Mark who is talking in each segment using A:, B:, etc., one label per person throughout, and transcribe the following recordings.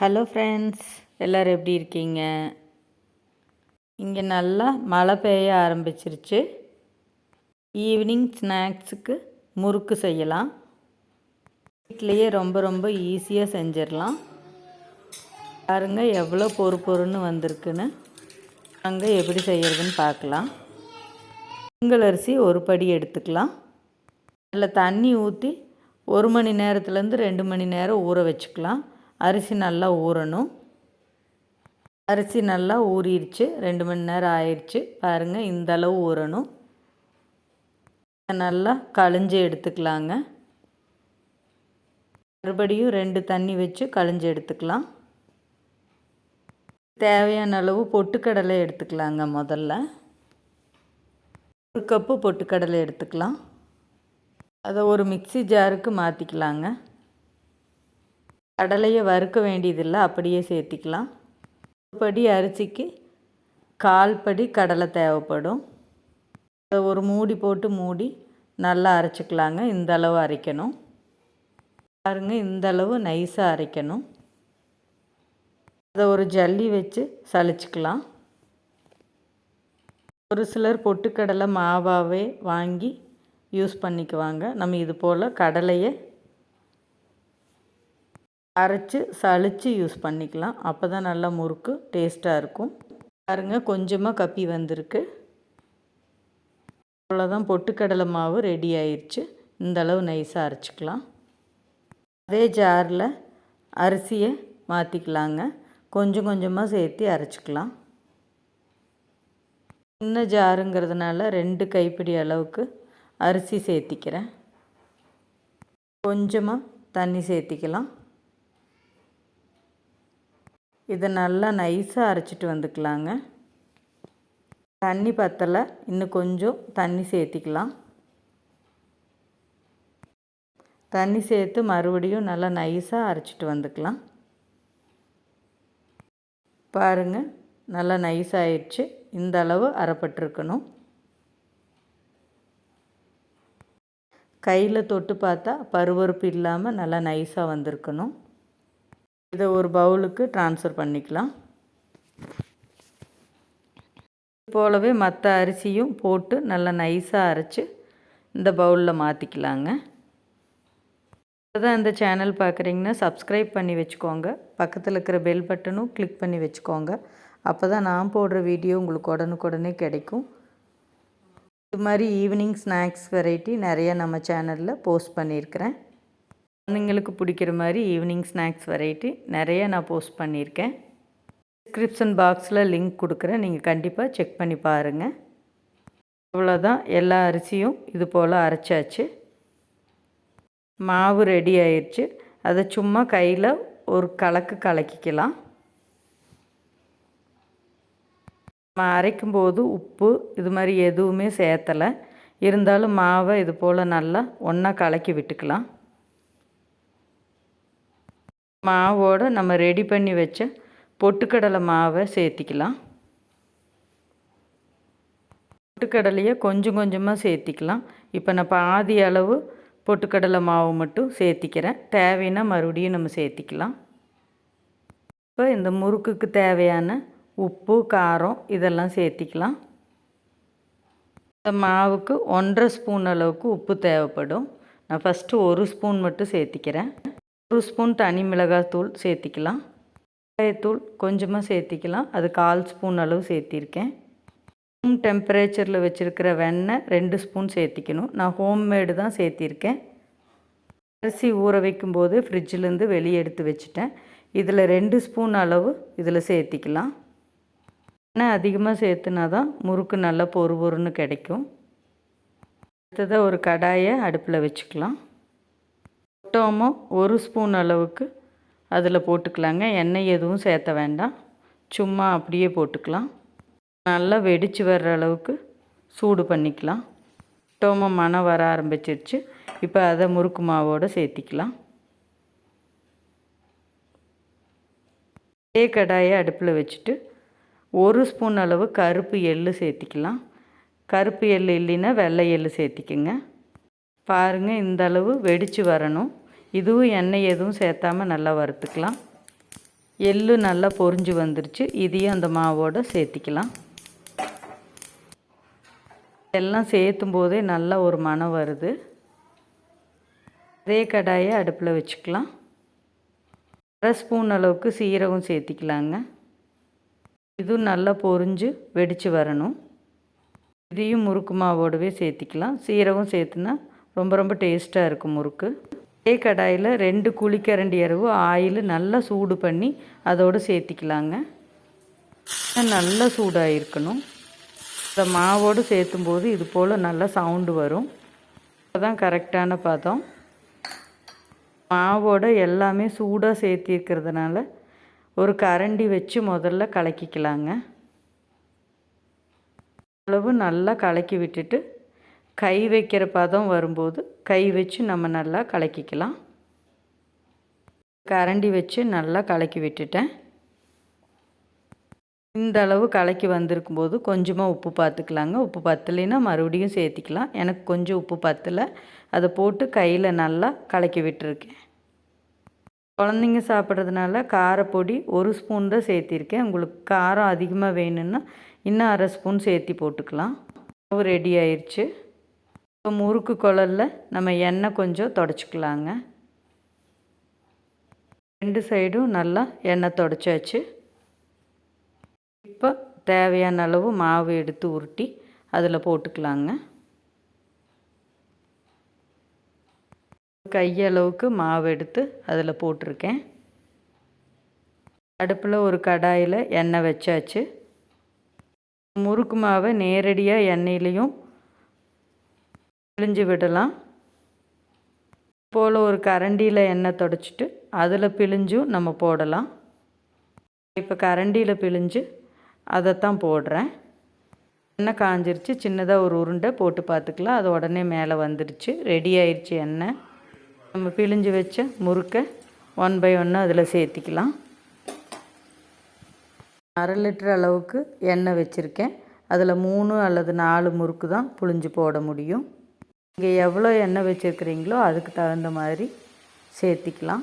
A: Hello friends எல்லோரும் எப்படி இருக்கீங்க? இங்கே நல்லா மழை பெய்ய ஆரம்பிச்சிருச்சு. ஈவினிங் ஸ்நாக்ஸுக்கு முறுக்கு செய்யலாம். வீட்லேயே ரொம்ப ரொம்ப ஈஸியாக செஞ்சிடலாம். பாருங்க எவ்வளோ பொறு பொறுன்னு வந்திருக்குன்னு. அங்கே எப்படி செய்கிறதுன்னு பார்க்கலாம். பொங்கல் அரிசி ஒரு படி எடுத்துக்கலாம். அதில் தண்ணி ஊற்றி ஒரு மணி நேரத்துலேருந்து ரெண்டு மணி நேரம் ஊற வச்சுக்கலாம். அரிசி நல்லா ஊறணும். அரிசி நல்லா ஊறிடுச்சு. ரெண்டு மணி நேரம் ஆயிடுச்சு. பாருங்கள் இந்த அளவு ஊறணும். நல்லா கழிஞ்சு எடுத்துக்கலாங்க. மறுபடியும் ரெண்டு தண்ணி வச்சு கழிஞ்சு எடுத்துக்கலாம். தேவையான அளவு பொட்டுக்கடலை எடுத்துக்கலாங்க முதல்ல. ஒரு கப்பு பொட்டுக்கடலை எடுத்துக்கலாம். அதை ஒரு மிக்சி ஜாருக்கு மாற்றிக்கலாங்க கடலையை வறுக்க வேண்டியதில்லை அப்படியே சேர்த்திக்கலாம். ஒரு படி அரிசிக்கு கால் படி கடலை தேவைப்படும். அதை ஒரு மூடி போட்டு மூடி நல்லா அரைச்சிக்கலாங்க இந்த அளவு அரைக்கணும். பாருங்கள் இந்த அளவு நைஸாக அரைக்கணும். அதை ஒரு ஜல்லி வச்சு சளிச்சிக்கலாம். ஒரு சிலர் பொட்டுக்கடலை மாவாகவே வாங்கி யூஸ் பண்ணிக்குவாங்க. நம்ம இது போல் கடலையை அரைச்சி சளிச்சு யூஸ் பண்ணிக்கலாம். அப்போ தான் நல்லா முறுக்கு டேஸ்ட்டாக இருக்கும். பாருங்கள் கொஞ்சமாக கப்பி வந்திருக்கு. அவ்வளோதான் பொட்டுக்கடலை மாவு ரெடி ஆயிடுச்சு இந்த அளவு நைஸாக அரைச்சிக்கலாம். அதே ஜாரில் அரிசியை மாற்றிக்கலாங்க கொஞ்சம் கொஞ்சமாக சேர்த்து அரைச்சிக்கலாம். சின்ன ஜாருங்கிறதுனால ரெண்டு கைப்பிடி அளவுக்கு அரிசி சேர்த்திக்கிறேன். கொஞ்சமாக தண்ணி சேர்த்திக்கலாம். இதை நல்லா நைஸாக அரைச்சிட்டு வந்துக்கலாங்க. தண்ணி பத்தலை. இன்னும் கொஞ்சம் தண்ணி சேர்த்திக்கலாம். தண்ணி சேர்த்து மறுபடியும் நல்லா நைஸாக அரைச்சிட்டு வந்துக்கலாம். பாருங்கள் நல்லா நைஸ் ஆயிடுச்சு. இந்த அளவு அரைப்பட்டிருக்கணும். கையில் தொட்டு பார்த்தா பருவறுப்பு இல்லாமல் நல்லா நைஸாக வந்திருக்கணும். இதை ஒரு பவுலுக்கு ட்ரான்ஸ்ஃபர் பண்ணிக்கலாம். போலவே மற்ற அரிசியும் போட்டு நல்லா நைஸாக அரைச்சி இந்த பவுலில் மாற்றிக்கலாங்க தான் இந்த சேனல் பார்க்குறீங்கன்னா சப்ஸ்கிரைப் பண்ணி வச்சுக்கோங்க. பக்கத்தில் இருக்கிற பெல் பட்டனும் கிளிக் பண்ணி வச்சுக்கோங்க. அப்போ தான் நான் போடுற வீடியோ உங்களுக்கு உடனுக்குடனே கிடைக்கும். இது மாதிரி ஈவினிங் ஸ்நாக்ஸ் வெரைட்டி நிறையா நம்ம சேனலில் போஸ்ட் பண்ணியிருக்கிறேன். குழந்தைங்களுக்கு பிடிக்கிற மாதிரி ஈவினிங் ஸ்நாக்ஸ் வெரைட்டி நிறைய நான் போஸ்ட் பண்ணியிருக்கேன். டிஸ்கிரிப்ஷன் பாக்ஸில் லிங்க் கொடுக்குறேன். நீங்கள் கண்டிப்பாக செக் பண்ணி பாருங்கள் அவ்வளோதான் எல்லா அரிசியும் இது போல் அரைச்சாச்சு. மாவு ரெடி ஆயிடுச்சு அதை சும்மா கையில் ஒரு கலக்கு கலக்கிக்கலாம். நம்ம அரைக்கும்போது உப்பு இது மாதிரி எதுவுமே சேர்த்தலை. இருந்தாலும் மாவை இது போல் நல்லா ஒன்றா கலக்கி விட்டுக்கலாம். மாவோடு நம்ம ரெடி பண்ணி வச்ச பொட்டுக்கடலை மாவை சேர்த்திக்கலாம். பொட்டுக்கடலையை கொஞ்சம் கொஞ்சமாக சேர்த்திக்கலாம். இப்போ நான் பாதி அளவு பொட்டுக்கடலை மாவு மட்டும் சேர்த்திக்கிறேன். தேவைன்னா மறுபடியும் நம்ம சேர்த்திக்கலாம். இப்போ இந்த முறுக்குக்கு தேவையான உப்பு காரம் இதெல்லாம் சேர்த்திக்கலாம். இந்த மாவுக்கு ஒன்றரை ஸ்பூன் அளவுக்கு உப்பு தேவைப்படும். நான் ஃபஸ்ட்டு ஒரு ஸ்பூன் மட்டும் சேர்த்திக்கிறேன். ஒரு ஸ்பூன் தனி மிளகாய் தூள் சேர்த்திக்கலாம். தூள் கொஞ்சமாக சேர்த்திக்கலாம். அது கால் ஸ்பூன் அளவு சேர்த்திருக்கேன். ரூம் டெம்பரேச்சரில் வச்சுருக்கிற வெண்ணெய் ரெண்டு ஸ்பூன் சேர்த்திக்கணும். நான் ஹோம்மேடு தான் சேர்த்திருக்கேன். அரிசி ஊற வைக்கும்போது ஃப்ரிட்ஜிலேருந்து வெளியே எடுத்து வச்சுட்டேன். இதில் ரெண்டு ஸ்பூன் அளவு இதில் சேர்த்திக்கலாம். எண்ணெய் அதிகமாக சேர்த்துனா தான் முறுக்கு நல்லா பொறு பொறுன்னு கிடைக்கும். அடுத்ததாக ஒரு கடாயை அடுப்பில் வச்சுக்கலாம். டோமோ ஒரு ஸ்பூன் அளவுக்கு அதில் போட்டுக்கலாங்க. எண்ணெய் எதுவும் சேர்த்த வேண்டாம். சும்மா அப்படியே போட்டுக்கலாம். நல்லா வெடித்து வர்ற அளவுக்கு சூடு பண்ணிக்கலாம். டோமோ மனம் வர ஆரம்பிச்சிருச்சு. இப்போ அதை முறுக்கு மாவோடு சேர்த்திக்கலாம். அதே கடாயை அடுப்பில் வச்சுட்டு ஒரு ஸ்பூன் அளவு கருப்பு எள் சேர்த்திக்கலாம். கருப்பு எள் இல்லைன்னா வெள்ளை எள் சேர்த்திக்கங்க. பாருங்கள் இந்த அளவு வெடித்து வரணும். இதுவும் எண்ணெய் எதுவும் சேர்த்தாமல் நல்லா வறுத்துக்கலாம். எள்ளு நல்லா பொரிஞ்சு வந்துருச்சு. இதையும் அந்த மாவோடு சேர்த்திக்கலாம். எல்லாம் சேர்த்தும் போதே நல்லா ஒரு மனம் வருது. அதே கடாயை அடுப்பில் வச்சுக்கலாம். அரை ஸ்பூன் அளவுக்கு சீரகம் சேர்த்திக்கலாங்க. இதுவும் நல்லா பொரிஞ்சு வெடித்து வரணும். இதையும் முறுக்கு மாவோடவே சேர்த்திக்கலாம். சீரகம் சேர்த்துனா ரொம்ப ரொம்ப டேஸ்ட்டாக இருக்கும் முறுக்கு. அதே கடாயில் ரெண்டு குழிக்கரண்டி அளவு ஆயில் நல்லா சூடு பண்ணி அதோடு சேர்த்திக்கலாங்க. நல்லா சூடாக இருக்கணும் இந்த மாவோடு சேர்த்தும் போது இது போல் நல்லா சவுண்டு வரும். அதுதான் கரெக்டான பதம். மாவோட எல்லாமே சூடாக சேர்த்திருக்கிறதுனால ஒரு கரண்டி வச்சு முதல்ல கலக்கிக்கலாங்க. அளவு நல்லா கலக்கி விட்டுட்டு கை வைக்கிற பதம் வரும்போது கை வச்சு நம்ம நல்லா கலக்கிக்கலாம். கரண்டி வச்சு நல்லா கலக்கி விட்டுட்டேன். இந்த அளவு கலக்கி வந்திருக்கும் போது கொஞ்சமாக உப்பு பார்த்துக்கலாங்க உப்பு பத்தலைன்னா மறுபடியும் சேர்த்திக்கலாம். எனக்கு கொஞ்சம் உப்பு பத்தலை. அதை போட்டு கையில் நல்லா கலக்கி விட்டுருக்கேன். குழந்தைங்க சாப்பிட்றதுனால காரப்பொடி ஒரு ஸ்பூன் தான் சேர்த்திருக்கேன். உங்களுக்கு காரம் அதிகமாக வேணும்னா இன்னும் அரை ஸ்பூன் சேர்த்தி போட்டுக்கலாம். ரெடி ஆயிடுச்சு இப்போ முறுக்கு குழலில் நம்ம எண்ணெய் கொஞ்சம் தொடச்சிக்கலாங்க. ரெண்டு சைடும் நல்லா எண்ணெய் தொடச்சாச்சு. இப்போ தேவையான அளவு மாவு எடுத்து உருட்டி அதில் போட்டுக்கலாங்க. கையளவுக்கு மாவு எடுத்து அதில் போட்டிருக்கேன். அடுப்பில் ஒரு கடாயில் எண்ணெய் வச்சாச்சு. முறுக்கு மாவை நேரடியாக எண்ணெயிலையும் பிழிஞ்சு விடலாம். போல் ஒரு கரண்டியில் எண்ணெய் தொடச்சிட்டு அதில் பிழிஞ்சும் நம்ம போடலாம். இப்போ கரண்டியில் பிழிஞ்சு அதைத்தான் போடுறேன். எண்ணெய் காஞ்சிருச்சு சின்னதாக ஒரு உருண்டை போட்டு பார்த்துக்கலாம். அது உடனே மேலே வந்துடுச்சு ரெடி ஆயிடுச்சு எண்ணெய். நம்ம பிழிஞ்சு வச்ச முறுக்கை ஒன் பை ஒன்று அதில் சேர்த்திக்கலாம். அரை லிட்டர் அளவுக்கு எண்ணெய் வச்சுருக்கேன். அதில் மூணு அல்லது நாலு முறுக்கு தான் புழிஞ்சு போட முடியும். இங்கே எவ்வளோ எண்ணெய் வச்சுருக்கிறீங்களோ அதுக்கு தகுந்த மாதிரி சேர்த்திக்கலாம்.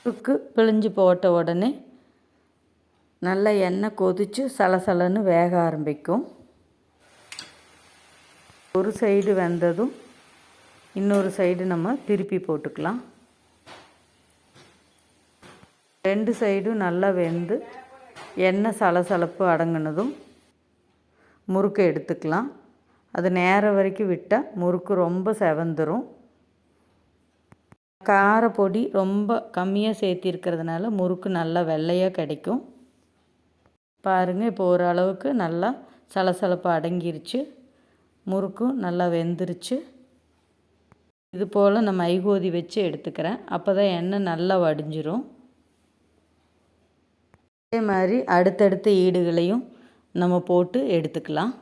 A: முறுக்கு பிழிஞ்சு போட்ட உடனே நல்லா எண்ணெய் கொதித்து சலசலன்னு வேக ஆரம்பிக்கும். ஒரு சைடு வெந்ததும் இன்னொரு சைடு நம்ம திருப்பி போட்டுக்கலாம். ரெண்டு சைடும் நல்லா வெந்து எண்ணெய் சலசலப்பு அடங்கினதும் முறுக்கை எடுத்துக்கலாம். அது நேரம் வரைக்கும் விட்டால் முறுக்கு ரொம்ப செவந்துடும் காரப்பொடி ரொம்ப கம்மியாக சேர்த்திருக்கிறதுனால முறுக்கு நல்லா வெள்ளையாக கிடைக்கும். பாருங்கள் இப்போ ஓரளவுக்கு நல்லா சலசலப்பு அடங்கிருச்சு. முறுக்கும் நல்லா வெந்துருச்சு. இது போல் நம்ம ஐகோதி வச்சு எடுத்துக்கிறேன். அப்போ தான் எண்ணெய் நல்லா வடிஞ்சிரும். அதே மாதிரி அடுத்தடுத்த ஈடுகளையும் நம்ம போட்டு எடுத்துக்கலாம்.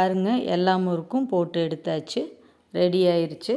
A: பாருங்கள் எல்லா முறுக்கும் போட்டு எடுத்தாச்சு. ரெடி ஆயிடுச்சு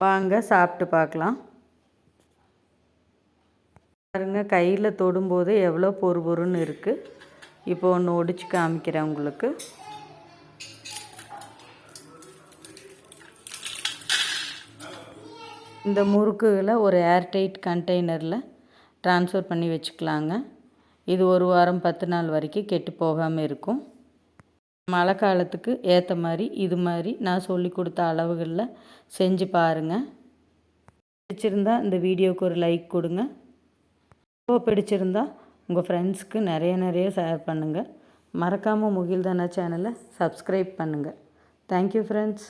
A: வாங்க சாப்பிட்டு பார்க்கலாம். பாருங்கள் கையில் தொடும்போது எவ்வளோ பொறு பொறுன்னு இருக்குது இப்போ ஒன்று ஒடிச்சு காமிக்கிறேன் உங்களுக்கு. இந்த முறுக்குகளை ஒரு ஏர்டைட் கண்டெய்னரில் ட்ரான்ஸ்ஃபர் பண்ணி வச்சுக்கலாங்க. இது ஒரு வாரம் பத்து நாள் வரைக்கும் கெட்டு போகாமல் இருக்கும். மழை காலத்துக்கு ஏற்ற மாதிரி இது மாதிரி நான் சொல்லி கொடுத்த அளவுகளில் செஞ்சு பாருங்கள் பிடிச்சிருந்தா இந்த வீடியோவுக்கு ஒரு லைக் கொடுங்க. ரொம்ப பிடிச்சிருந்தா உங்கள் ஃப்ரெண்ட்ஸ்க்கு நிறைய நிறைய ஷேர் பண்ணுங்கள் மறக்காமல் முகில்தானா சேனலை சப்ஸ்கிரைப் பண்ணுங்கள் தேங்க்யூ ஃப்ரெண்ட்ஸ்